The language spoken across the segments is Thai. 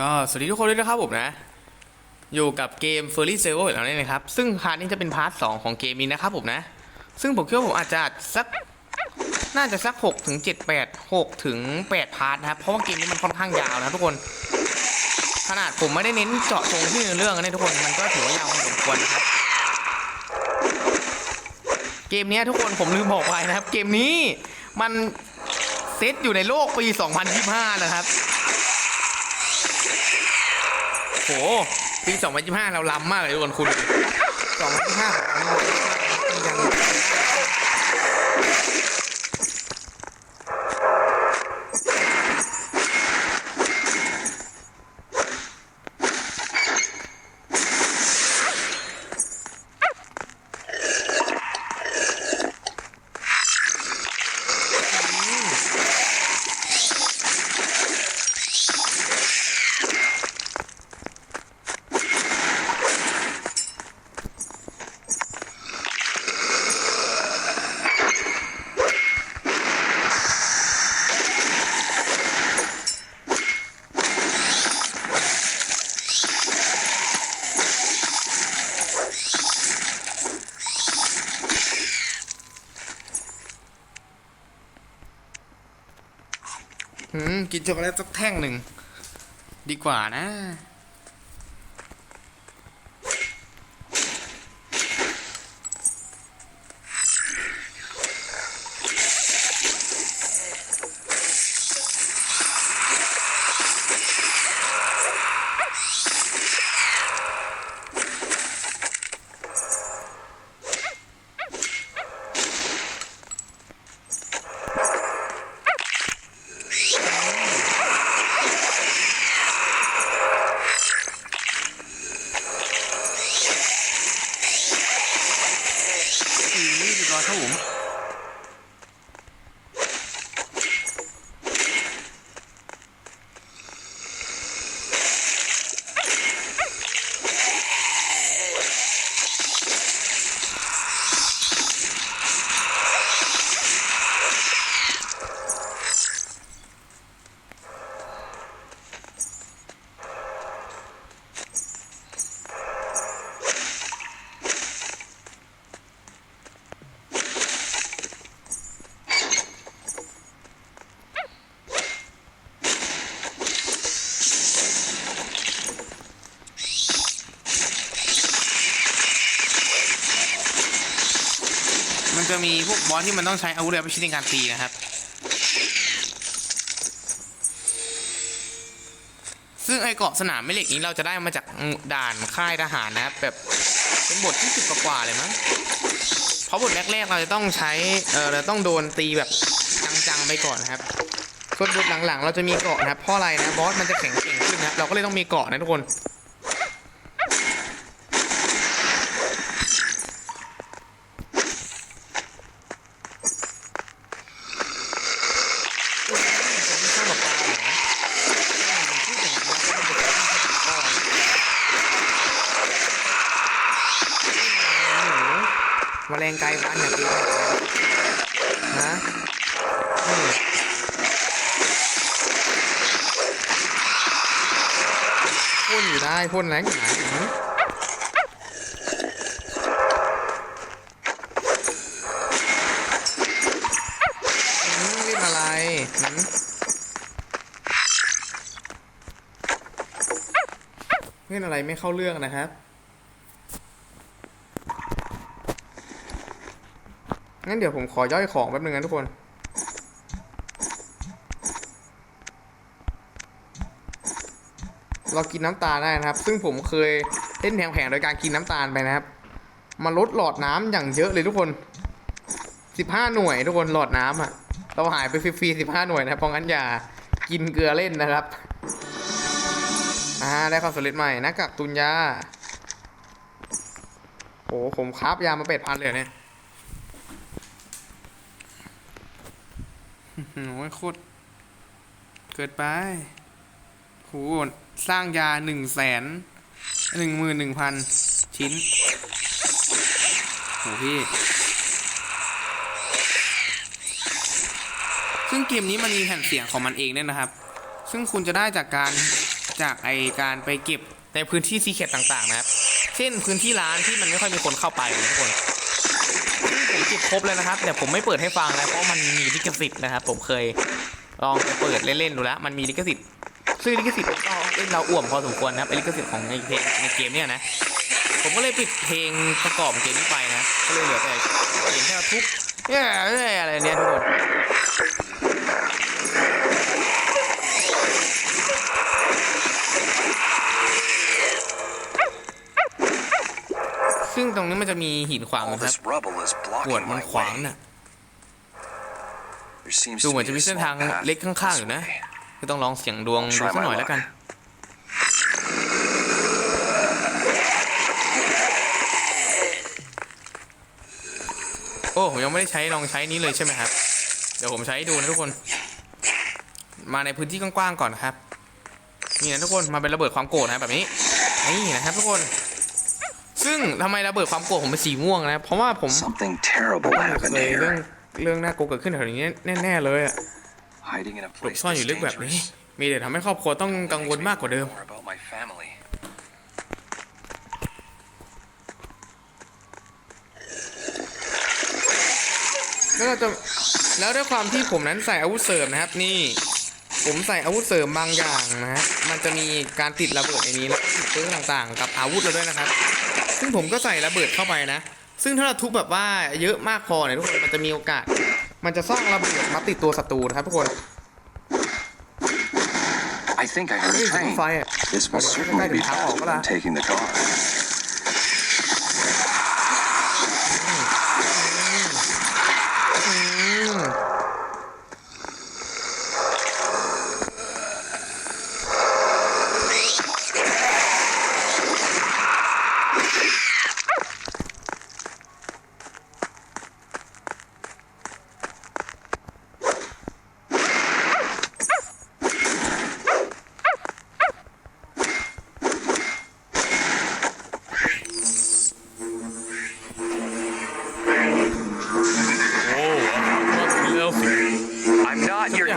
ก็สวัสดีทุกคนด้วยนะครับผมนะ อยู่กับเกม f u r r y s a v e r อีกแล้วนี่นะครับ ซึ่งพาร์ทนี้จะเป็นพาร์ทสองของเกมนี้นะครับผมนะ ซึ่งผมคิดว่าผมอาจจะสัก น่าจะสัก6ถึง7 8 6ถึง8พาร์ทนะครับ เพราะว่าเกมนี้มันค่อนข้างยาวนะทุกคน ขนาดผมไม่ได้เน้นเจาะจงที่เนื้อเรื่องนะทุกคน มันก็ถือว่ายาวพอสมควรนะครับ เกมนี้ทุกคนผมลืมบอกไปนะครับ เกมนี้มันเซตอยู่ในโลกปี 2025 นะครับ โหปี 2025 เราล้ำมากเลยทุกคนคุณ2025ของเรานี่ยังหืม กินช็อกโกแลตสักแท่งหนึ่ง ดีกว่านะ อืมนี่ดีกว่าครับผม มีพวกบอสที่มันต้องใช้อาวุธแบบพิชิตในการตีนะครับ ซึ่งไอเกาะสนามแม่เหล็กนี้เราจะได้มาจากด่านค่ายทหารนะครับ แบบเป็นบทที่สิบกว่าเลยมั้งเพราะบทแรกๆเราจะต้องใช้เออเราต้องโดนตีแบบจังๆไปก่อนนะครับส่วนบทหลังๆ เราจะมีเกาะนะครับเพราะอะไรนะบอสมันจะแข็งเก่งขึ้นนะครับเราก็เลยต้องมีเกาะนะทุกคน ข้าวกับปลาเหรอพูดอย่างนี้นก็เป็นไปได้ที่จะก่อนหนูแมลงไกลพันธุ์เนี่ยปีนะนี่พ่นอยู่ได้ พ่นแรงหนาหืออืมรีบอะไรหืมเล่นอะไรไม่เข้าเรื่องนะครับงั้นเดี๋ยวผมขอย่อยของแป๊บนึงนะทุกคน เรากินน้ำตาลได้นะครับ ซึ่งผมเคยเล่นแผงๆโดยการกินน้ำตาลไปนะครับ มาลดหลอดน้ำอย่างเยอะเลยทุกคน15หน่วยทุกคนหลอดน้ำอะเราหายไปฟรีๆ15หน่วยนะเพราะงั้นอย่ากินเกลือเล่นนะครับอ่าได้ความสำเร็จใหม่หน้ากากตุนยาโอ้ผมคราฟยามาเป็ดพันเลยเหรอเนี่ยโอ้ยโคตรเกิดไปโห สร้างยาหนึ่งแสนหนึ่งหมื่นหนึ่งพันชิ้นโหพี่ ซึ่งเกมนี้มันมีแผ่นเสียงของมันเองด้วยนะครับ ซึ่งคุณจะได้จากการจากไอการไปเก็บในพื้นที่ซีเคตต่างๆนะครับ เช่นพื้นที่ร้านที่มันไม่ค่อยมีคนเข้าไปนะทุกคนผมเก็บครบแล้วนะครับ แต่ผมไม่เปิดให้ฟังนะเพราะมันมีลิขสิทธิ์นะครับ ผมเคยลองไปเปิดเล่นๆดูแล้ว มันมีลิขสิทธิ์ ซึ่งลิขสิทธิ์ก็เล่นเราอ่วมพอสมควรนะครับไอ้ลิขสิทธิ์ของในเพลงในเกมเนี่ยนะ ผมก็เลยปิดเพลงประกอบเกมนี้ไปนะก็เลยเหลือแต่เสียงแค่ทุบเอ้ยเอ้ยอะไรเนี่ยทุกคนซึ่งตรงนี้มันจะมีหินขวาง All นะครับ this rubble is ปวด blocking มัน my ขวาง way. น่ะ There seems ดู to เหมือน be จะ a มีเส้นทาง small path เล็กข้างๆอยู่นะ this way. ก็ต้องลองเสียงดวงดูสักหน่อยแล้วกัน โอ้ผมยังไม่ได้ใช้ลองใช้นี้เลยใช่ไหมครับ เดี๋ยวผมใช้ให้ดูนะทุกคน มาในพื้นที่กว้างๆก่อนนะครับ นี่นะทุกคนมาเป็นระเบิดความโกรธนะแบบนี้ นี่นะครับทุกคน ซึ่งทำไมระเบิดความโกรธผมเป็นสีม่วงนะ เพราะว่าผม Something terrible เค happened ยเรื่อง here. เรื่องน่ากลัวเกิดขึ้นแถวนี้แน่ๆเลยอะ Hiding in a หลบ place ซ่อนอยู่ that's ลึกแบบนี้ dangerous. มีแต่ทำให้ครอบครัวต้องกังวลมากกว่าเดิม More about my family. แล้วเราจะแล้วด้วยความที่ผมนั้นใส่อาวุธเสริมนะครับ นี่ ผมใส่อาวุธเสริมบางอย่างนะฮะมันจะมีการติดระเบิดในนี้แล้วก็ติดปืนต่างๆ กับอาวุธเราด้วยนะครับ ซึ่งผมก็ใส่ระเบิดเข้าไปนะ ซึ่งถ้าเราทุบแบบว่าเยอะมากพอเนี่ยทุกคนมันจะมีโอกาส มันจะสร้างระเบิดมาติดตัวศัตรูนะครับทุกคน I think I heard เฮ้ย a เสียง train. ไฟอะ This will certainly be faster than taking the car.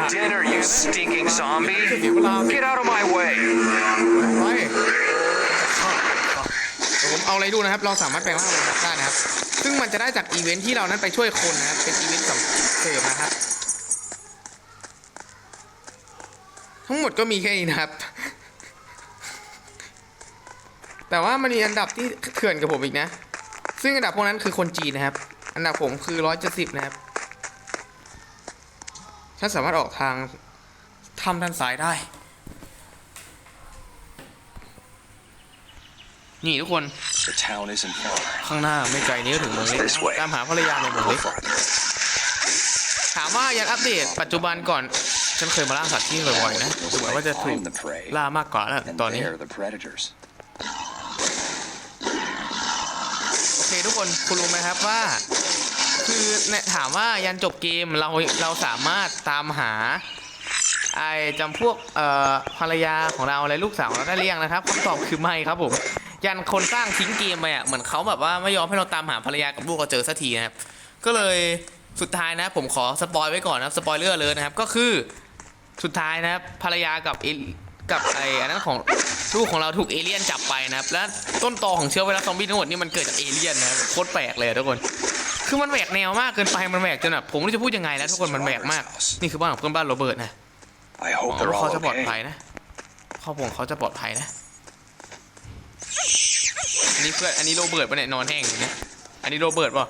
Dinner, you stinking zombie. เสียเวลาสิ Get out of my way. ไปผมเอาอะไรดูนะครับ เราสามารถแปลงร่างเป็นได้นะครับ ซึ่งมันจะได้จากอีเวนท์ที่เรานั้นไปช่วยคนนะครับ เป็นอีเวนต์สำเสริมนะครับ ทั้งหมดก็มีแค่นี้นะครับ แต่ว่ามันมีอันดับที่เขื่อนกับผมอีกนะ ซึ่งอันดับพวกนั้นคือคนจีนนะครับ อันดับผมคือร้อยเจ็ดสิบนะครับ ฉันสามารถออกทางทำด้านซ้ายได้ นี่ทุกคน The town isn't far. ข้างหน้าไม่ไกลนี้ก็ถึงเมืองเล็ก This way ตามหาภรรยาในเมือง Go เล็ก farther. ถามว่ายังอัปเดตปัจจุบันก่อน ฉันเคยมาล่าสัตว์ที่บ่อยๆนะดูเหมือนว่าจะถูก Find the prey. ล่ามากกว่าแล้ว And ตอนนี้ they're the predators. โอเคทุกคนคุณรู้ไหมครับว่า คือเนี่ยถามว่ายันจบเกมเราเราสามารถตามหาไอจำพวกเอ่อภรรยาของเราและลูกสาวของเราได้หรือยังนะครับคำตอบคือไม่ครับผมยันคนสร้างทิ้งเกมไปอะเหมือนเขาแบบว่าไม่ยอมให้เราตามหาภรรยากับลูกเราเจอสักทีนะครับก็เลยสุดท้ายนะผมขอสปอยไว้ก่อนนะครับสปอยเลอร์เลยนะครับก็คือสุดท้ายนะครับภรรยากับอกับไอ้อันนั้นของลูกของเราถูกเอเลี่ยนจับไปนะครับ และต้นตอของเชื้อไวรัสซอมบี้ทั้งหมดนี่มันเกิดจากเอเลี่ยนนะครับโคตรแปลกเลยทุกคน คือมันแหวกแนวมากเกินไป มันแหวกจนแบบผมไม่รู้จะพูดยังไงแล้วทุกคน มันแหวกมาก นี่คือบ้านของเพื่อนบ้านโรเบิร์ตนะ I หวั hope ง they're ว่าเขา all จะปลอดภัย okay. นะครอบครัวของเขาจะปลอดภัยนะ อันนี้เพื่อน อันนี้โรเบิร์ตปะเนี่ยนอนแห้งอยู่เนี่ย อันนี้โรเบิร์ตป่ะ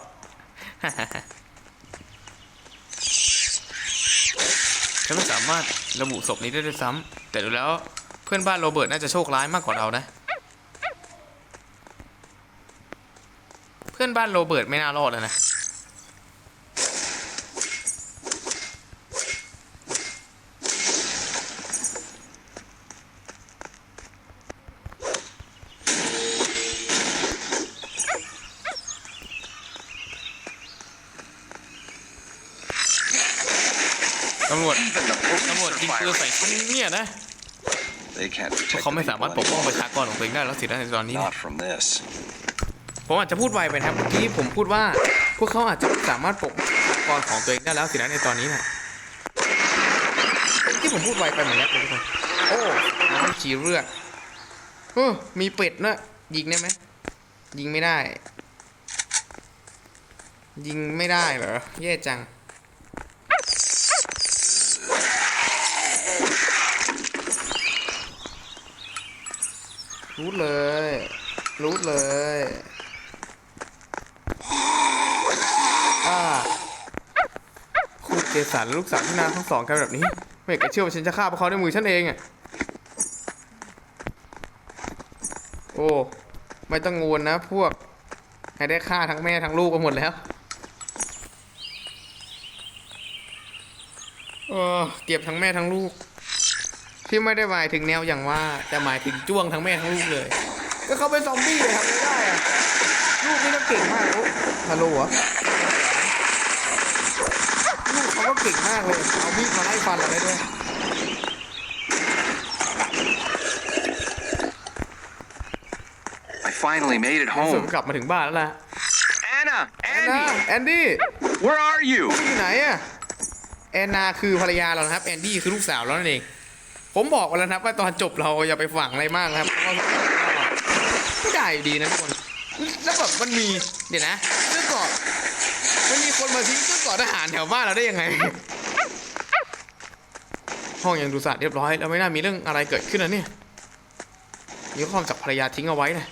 ฉันไม่สามารถระบุศพนี้ได้ด้วยซ้ำแต่ดูแล้วเพื่อนบ้านโรเบิร์ตน่าจะโชคร้ายมากกว่าเรานะ เพื่อนบ้านโรเบิร์ตไม่น่ารอดแล้วนะ ตำรวจ Even the ตำรวจ police ยิง are ปืนใส่ firing. ฉันเนี่ยนะ They can't เพราะ protect เขา the ไม่สามารถป people กป้อง anyway. ประชากรของตัวเองได้แล้วสินะในตอนนี้นะ Not from this. ผมอาจจะพูดไวไปนะครับเมื่อกี้ผมพูดว่าพวกเขาอาจจะไม่สามารถปกป้องประชากรของตัวเองได้แล้วสินะในตอนนี้นะที่ผมพูดไวไปเหมือนกันทุกคนโอ้น้ำฉีดเลือดเออมีเป็ดนะยิงได้ไหมยิงไม่ได้ ยิงไม่ได้เหรอแย่จัง รูดเลย รูดเลย อ่าคุณเจสันและลูกสาวที่นาทั้งสองกันแบบนี้ ไม่อยากจะเชื่อว่าฉันจะฆ่าพวกเขาด้วยมือฉันเองอะ โอ้ ไม่ต้องงวนนะพวก ให้ได้ฆ่าทั้งแม่ทั้งลูกไปหมดแล้วเออเก็บทั้งแม่ทั้งลูก ที่ไม่ได้หมายถึงแนวอย่างว่าแต่หมายถึงจ้วงทั้งแม่ทั้งลูกเลย ก็เขาเป็นซอมบี้เลยทำไม่ได้อะลูกนี่ก็เก่งมากโอ้ฮัลโหลเหรอลูกเขาก็เก่งมากเลยเอามีดมาไล่ฟันเราได้ด้วย I finally made it ส่วน home. กลับมาถึงบ้านแล้วล่ะ Anna, แอนนา Andy, แอนดี้ where are you? อยู่ไหนอะแอนนาคือภรรยาเรานะครับ แอนดี้คือลูกสาวเรานั่นเอง ผมบอกไว้แล้วนะครับว่าตอนจบเราอย่าไปฝังอะไรมากครับเพราะว่าไม่ได้อยู่ดีนะทุกคนแล้วแบบมันมีเดี๋ยวนะเสื้อเกราะมันมีคนมาทิ้งเสื้อเกราะทหารแถวบ้านเราได้ยังไงห้องยังดูสะอาดเรียบร้อยแล้วไม่น่ามีเรื่องอะไรเกิดขึ้นนะเนี่ยมีข้อความจากภรรยาทิ้งเอาไว้นะ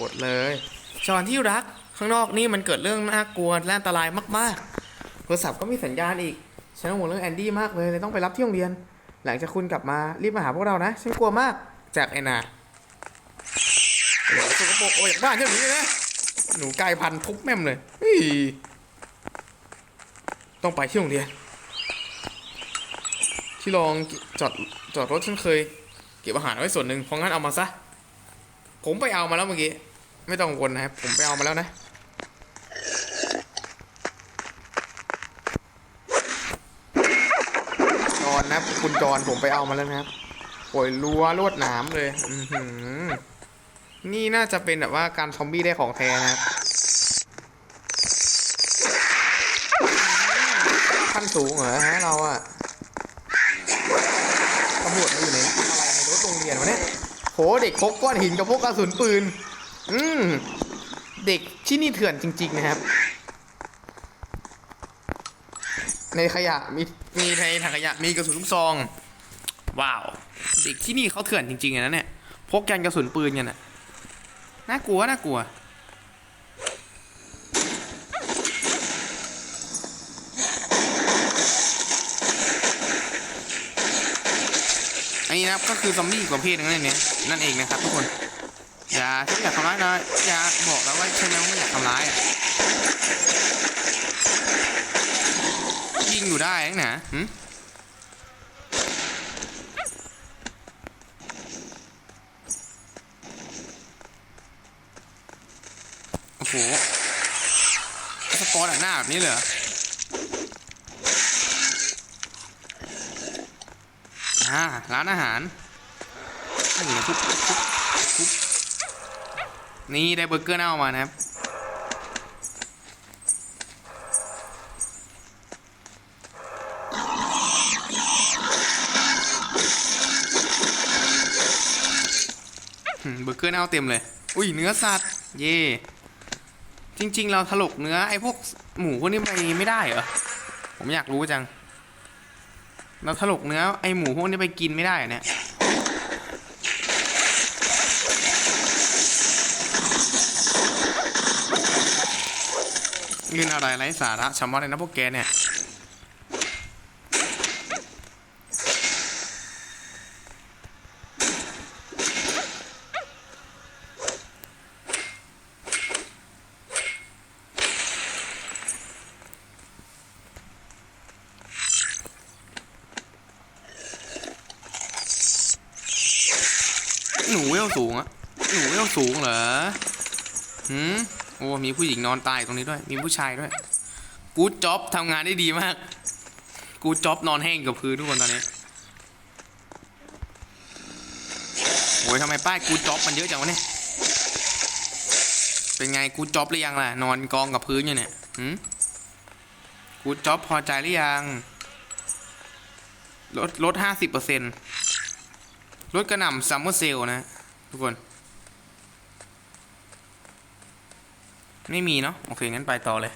กดเลยจอนที่รักข้างนอกนี่มันเกิดเรื่องน่ากลัวและอันตรายมากๆโทรศัพท์ก็มีสัญญาณอีกฉันห่วงเรื่องแอนดี้มากเลยเลยต้องไปรับที่โรงเรียน หลังจากคุณกลับมารีบมาหาพวกเรานะฉันกลัวมากจากแอนนาสกปรกออกจากบ้านเช่นนี้เลยนะหนูกลายพันธุ์ทุบแม่มเลยต้องไปที่โรงเรียนที่รองจอดจอดรถฉันเคย เก็บอาหารไว้ส่วนหนึ่งเพราะงั้นเอามาซะผมไปเอามาแล้วเมื่อกี้ไม่ต้องกวลนะครับผมไปเอามาแล้วนะ จอนนะ คุณจอนผมไปเอามาแล้วนะครับโอยรั้วลวดหนามเลยอืนี่น่าจะเป็นแบบว่าการซอมบี้ได้ของแท้นะครับขั้นสูงเหรอฮะเราอะตำรวจมาอยู่ในอะไรในรถโรงเรียนวะเนี่ยโหเด็กพกก้อนหินกับพกกระสุนปืน อืมเด็กที่นี่เถื่อนจริง ๆ นะครับ ในขยะมีมีในถังขยะมีกระสุนลูกซอง ว้าวเด็กที่นี่เขาเถื่อนจริงๆนะเนี่ยพกยันกระสุนปืนกันอะน่ากลัวน่ากลัวอันนี้นะครับก็คือซอมบี้ประเภทนึงนั่นเองนั่นเองนะครับทุกคนอย่าฉันอยากทำร้ายนะอย่าบอกแล้วว่าใช่ไหมว่าไม่อยากทำร้ายอะ ยิงอยู่ได้นะนะหึโอ้โหสปอร์ตหน้าแบบนี้เลยเหรออ่าร้านอาหารนี่ทุบทุบทุบนี่ได้เบอร์เกอร์เน่ามานะครับ อืมเอร์เอร์เน่าเต็มเลย อุ้ยเนื้อสัตว์เย่จริง ๆ เราถลกเนื้อไอ้พวกหมูพวกนี้ไปไม่ได้เหรอผมอยากรู้จัง เราถลกเนื้อไอ้หมูพวกนี้ไปกินไม่ได้เนี่ยเงินอะไรไร้สาระชะมัดเลยนะพวกแกเนี่ย หนูเวลสูงอะหนูเวลสูงเหรอหืม โอ้มีผู้หญิงนอนตายตรงนี้ด้วย มีผู้ชายด้วย กูจ็อบทำงานได้ดีมาก กูจ็อบนอนแห้งกับพื้นทุกคนตอนนี้โอ้ยทำไมป้ายกูจ็อบมันเยอะจังวะเนี่ย เป็นไงกูจ็อบหรือยังล่ะ นอนกองกับพื้นอยู่เนี่ยหืมกูจ็อบพอใจหรือยัง ลดลดห้าสิบเปอร์เซ็นต์รถกระหน่ำซัมเมอร์เซลนะ ทุกคน ไม่มีเนาะโอเค งั้นไปต่อเลย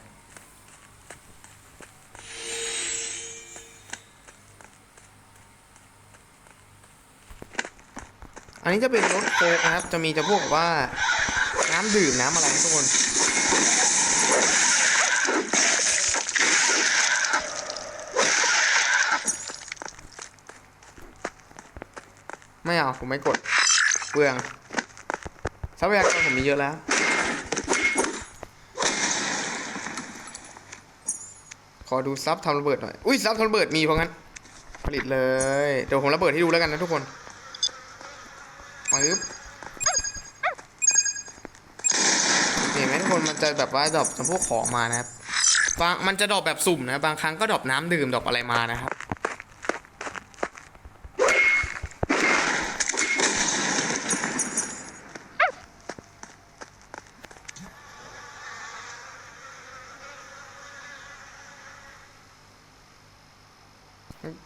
อันนี้จะเป็นรถโฟล์กนะครับ จะมีจะพวกว่า น้ำดื่มน้ำอะไรทุกคนไม่เอาผมไม่กดเปลืองทรัพยากรผมมีเยอะแล้ว ขอดูซับทำระเบิดหน่อย อุ้ยซับทำระเบิดมีเพราะงั้น ผลิตเลย เดี๋ยวผมระเบิดให้ดูแล้วกันนะทุกคนปึ๊บเห็นไหมทุกคนมันจะแบบว่าดรอปจำพวกของมานะครับบางมันจะดรอปแบบสุ่มนะ บางครั้งก็ดรอปน้ำดื่มดรอปอะไรมานะครับ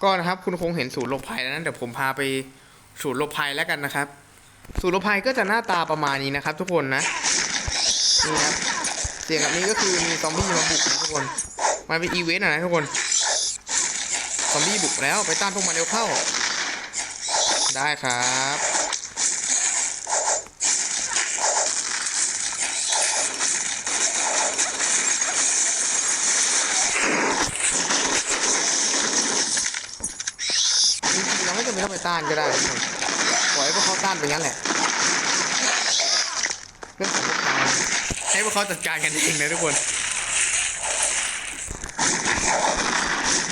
ก็นะครับคุณคงเห็นศูนย์ลบภัยแล้วนะเดี๋ยวผมพาไปศูนย์ลบภัยแล้วกันนะครับ ศูนย์ลบภัยก็จะหน้าตาประมาณนี้นะครับ ทุกคนนะนี่ครับเสียงแบบนี้ก็คือมีซอมบี้มาบุกนะทุกคนมันเป็นอีเวนต์อะนะทุกคนซอมบี้บุกแล้วไปต้านพวกมันเร็วเข้า ได้ครับ จริงๆเราไม่จำเป็น ต้องไปต้านก็ได้ทุกคนปล่อยให้พวกเขาต้านไปงั้นแหละเรื่องของพวกเขาให้พวกเขาจัดการกันเองนะทุกคน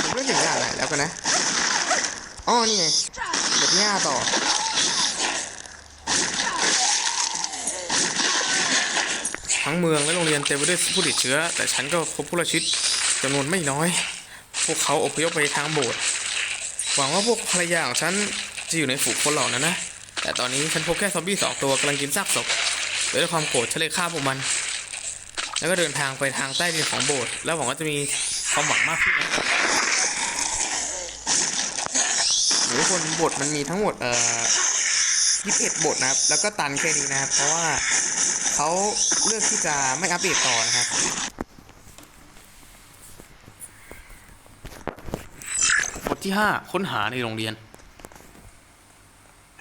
ผมเรื่องถึงอย่างไหนแล้วกันนะอ๋อนี่ไงเด็กหน้าต่อทั้งเมืองและโรงเรียนเต็มไปด้วยผู้ติดเชื้อ แต่ฉันก็พบผู้รอดชีวิตจำนวนไม่น้อย พวกเขาอพยพไปทางโบสถ์หวังว่าพวกภรรยาของฉัน จะอยู่ในฝูงคนเหล่านั้นนะ แต่ตอนนี้ฉันพบแค่ซอมบี้สองตัวกำลังกินซากศพด้วยความโกรธฉันเลยฆ่าพวกมัน แล้วก็เดินทางไปทางใต้ดินของโบสถ์แล้วหวังว่าจะมีความหวังมากขึ้นนะหรือคนบทมันมีทั้งหมดเอ่อ21 บทนะครับ แล้วก็ตันแค่นี้นะครับ เพราะว่าเขาเลือกที่จะไม่อัปเดตต่อนะครับ บทที่ 5 ค้นหาในโรงเรียน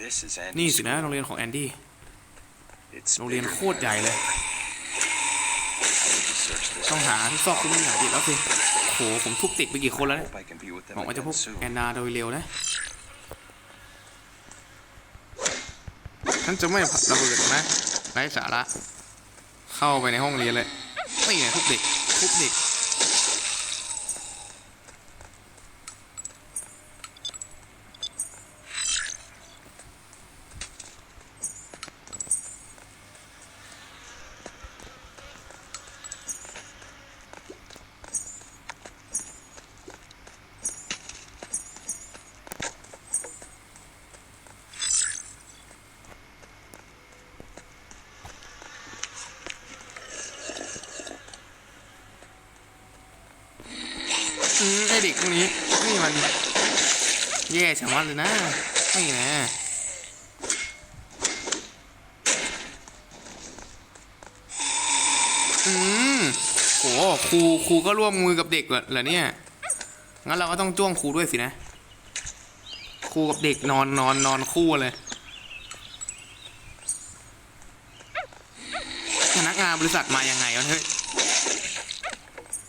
นี่ Andy's สินะโรงเรียนของแอนดี้ It's โรงเรียน bigger โคตรใหญ่เลย than search this ต้องหาทุกซอกทุกมุมไหนดีแล้วสิโหผมทุบติดไปกี่คนแล้วเนี่ย Hope I can be with หวัง them ว่าจะพบ again soon. แอนนาโดยเร็วนะฉันจะไม่ระเบิดหรอกนะไร้สาระ เข้าไปในห้องเรียนเลยไม่ไงทุบเด็กทุบเด็ก ไอเด็กพวกนี้นี่มันแย่ชะมัดเลยนะไม่นะอืมโหครูครูก็ร่วมมือกับเด็กเหรอเนี่ยงั้นเราก็ต้องจ้วงครูด้วยสินะครูกับเด็กนอนนอนนอนคู่เลยพนักงานบริษัทมายังไงวะเฮ้ย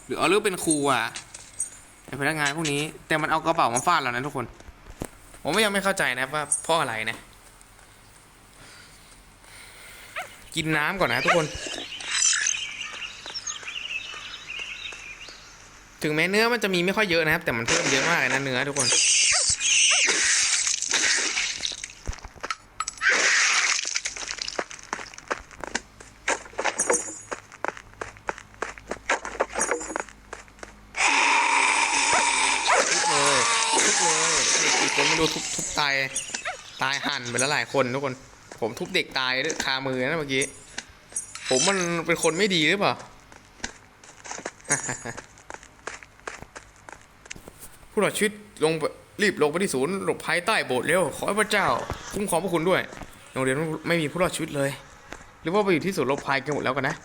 หรือเอาเรื่องเป็นครูอะ พนักงานพวกนี้ แต่มันเอากระเป๋ามาฟาดเรานะทุกคน ผมก็ยังไม่เข้าใจนะว่าเพราะอะไรนะ กินน้ำก่อนนะทุกคน ถึงแม้เนื้อมันจะมีไม่ค่อยเยอะนะครับ แต่มันเพิ่มเยอะมากเลยนะเนื้อทุกคน ทุบเลยทุบเลยอีกคนไม่รู้ทุบทุบตายตายหั่นไปแล้วหลายคนทุกคน ผมทุบเด็กตายด้วยคามือนะเมื่อกี้ ผมมันเป็นคนไม่ดีหรือเปล่าผู้หลอดชีวิตลงรีบลงไปที่ศูนย์หลบภัยใต้โบสถ์เร็ว ขอให้พระเจ้า คุ้มครองพวกคุณด้วย โรงเรียนไม่มีผู้รอดชีวิตเลย หรือว่าไปอยู่ที่ศูนย์หลบภัยกันหมดแล้วกันนะ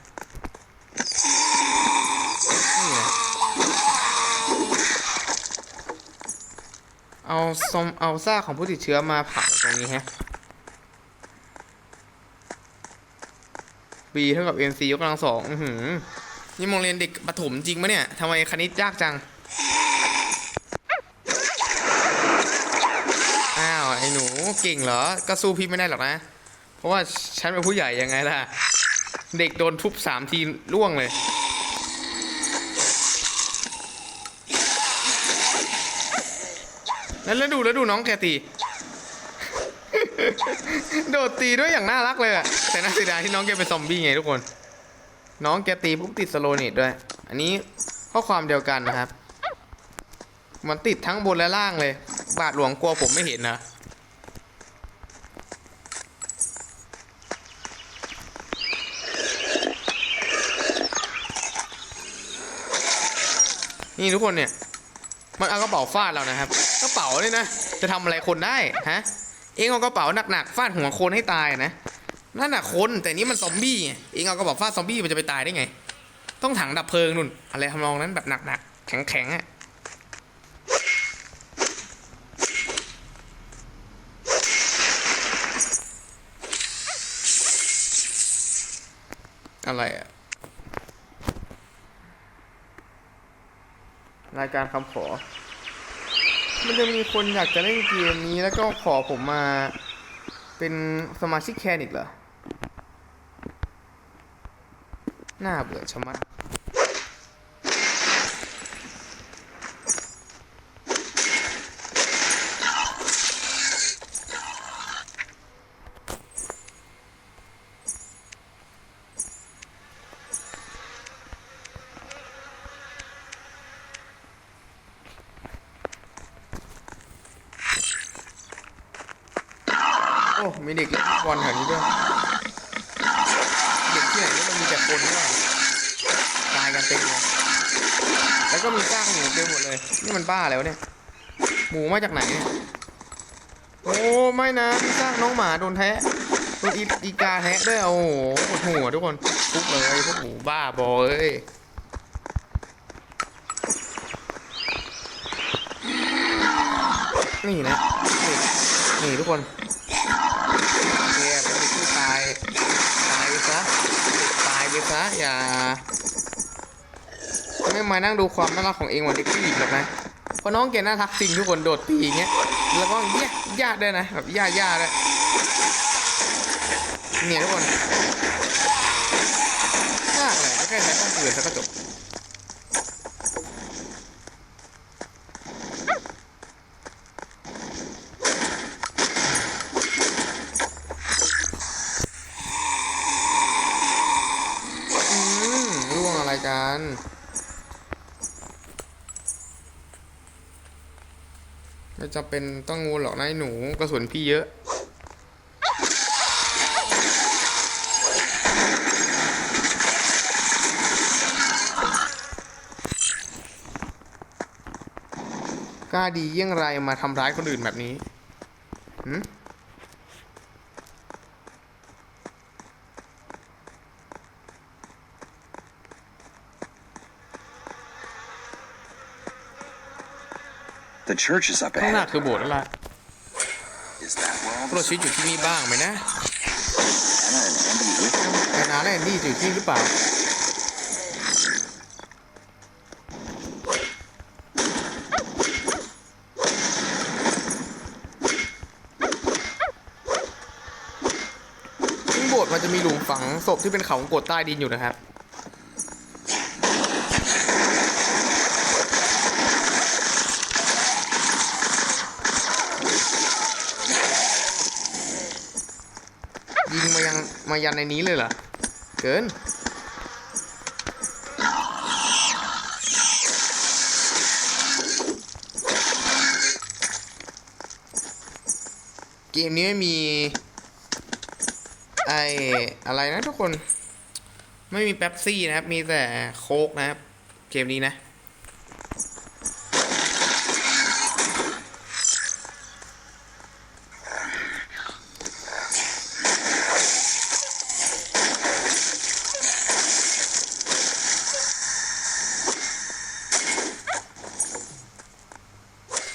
นี่ไง เอาซมเอาซากของผู้ติดเชื้อมาเผาตรงนี้ฮะ B เท่ากับ NC ยกกำลังสองหือนี่มองเรียนเด็กประถมจริงปะเนี่ยทำไมคณิตยากจัง อ้าว ไอ้หนูเก่งเหรอ ก็สู้พี่ไม่ได้หรอกนะ เพราะว่าฉันเป็นผู้ใหญ่ยังไงล่ะ เด็กโดนทุบสามทีล่วงเลย แล้วแล้วดูแล้วดูน้องแกตี โดดตีด้วยอย่างน่ารักเลยอะแต่น่าเสียดายที่น้องแกเป็นซอมบี้ไงทุกคน น้องแกตีปุ๊บติดสโลนิตด้วย อันนี้ข้อความเดียวกันนะครับ มันติดทั้งบนและล่างเลย บาทหลวงกลัวผมไม่เห็นนะนี่ทุกคนเนี่ย มันเอากระเป๋าฟาดเรานะครับ กระเป๋าเนี่ยนะ จะทำอะไรคนได้ฮะ เองเอากระเป๋าหนักๆฟาดหัวคนให้ตายนะ นั่นน่ะคนแต่นี่มันซอมบี้เองเอากระเป๋าฟาดซอมบี้มันจะไปตายได้ไง ต้องถังดับเพลิงนุ่น อะไรทำนองนั้นแบบหนักๆ แข็งๆอะอะไรอะ รายการคำขอ มันจะมีคนอยากจะเล่นเกมนี้แล้วก็ขอผมมาเป็นสมาชิกแคนอีกเหรอ น่าเบื่อชะมัด โอ้ มีเด็กเล่นฟุตบอลแถวนี้ด้วย เด็กที่ไหนนี่มันมีแต่คนด้วยตาย กันเต็มเลยแล้วก็มีซากหมูเต็มหมดเลย นี่มันบ้าแล้วเนี่ย หมูมาจากไหนเนี่ย โอ้ไม่นะมีซากน้องหมาโดนแทะโดนอีอีกาแทะด้วยโอ้โหปวดหัวทุกคนทุกเลยพวกหมูบ้าบอเอ้ยนี่นะนี่นี่ทุกคนแกเป็นเด็กที่ตาย ตายไปซะ ตายไปซะ อย่า ไม่มานั่งดูความน่ารักของเองวันเด็กผู้หญิงหรอกนะเพราะน้องแกน่ารักจริงทุกคนโดดตีอย่างเงี้ยแล้วก็แย่ญาติด้วยนะแบบญาติญาติด้วยเนี่ยทุกคนยากเลยแค่ใช้ต้องปืนแล้วก็จบ อืมร่วงอะไรกัน ไม่จำเป็นต้องงูหรอกนายหนูกระสุนพี่เยอะกล้าดีเยี่ยงไรมาทำร้ายคนอื่นแบบนี้หืม church is up ข้างหน้า ahead. คือโบสถ์แล้วล่ะ Is that where all พวกเรา the ชีวิตอยู่ที่นี่บ้างไหมนะ Anna and Andy with them? แอนนาและแอนดี้อยู่ที่นี่หรือเปล่าซึ่งโบสถ์มันจะมีหลุมฝังศพที่เป็นเขาวงกดใต้ดินอยู่นะครับ ยิงมายัง มายันในนี้เลยเหรอ เกิน เกมนี้ไม่มี ไออะไรนะทุกคน ไม่มีเป๊ปซี่นะครับ มีแต่โค้กนะครับ เกมนี้นะ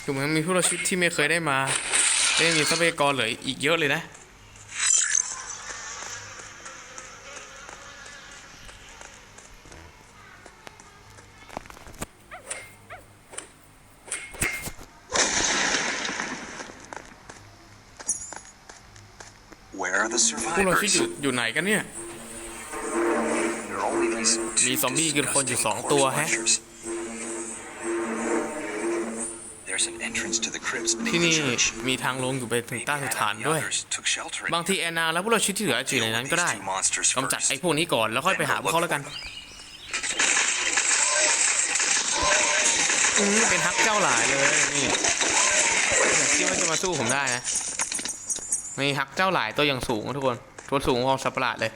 คือมันมีผู้รอด ชีวิตที่ไม่เคยได้มาได้มีทรัพยากรเหลืออีกเยอะเลยนะ Where are the ผู้รอดชีวิต survivors? อยู่อยู่ไหนกันเนี่ย There are only these two มีซอมบี้กินคนอยู่ disgusting สองตัว corpse แฮะ ที่ beneath นี่ the church. มีทางลงอยู่ไปถึง Maybe ใต้ส Anna ถาน and the ด้วย others took shelter in บางทีแอนนาและผู้รอดชีวิตที่เหลือจะอยู่ในนั้นก็ได้ Deal with these two monsters กำจัด first. ไอ้พวกนี้ก่อนแล้วค่อยไปหาพวกเขาแล้วกันอืมเป็นฮักเจ้าหลายเลยนี่อย่าคิดว่าจะมาสู้ผมได้นะมีฮักเจ้าหลายตัวอย่างสูงนะทุกคนตัวสูงพอสัตว์ประหลาดเลย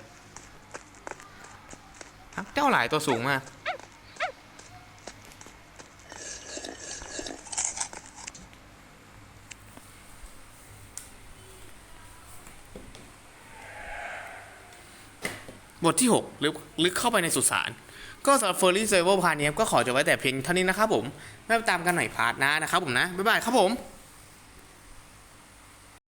ฮักเจ้าหลายตัวสูงมาก บทที่ 6 ลึกลึกเข้าไปในสุสานก็สำหรับเฟอร์รี่เซเวอร์พาร์ทนี้ก็ขอจบไว้แต่เพียงเท่านี้นะครับผมไม่ไปตามกันใหม่พาร์ทหน้านะครับผมนะ บ๊ายบายครับผม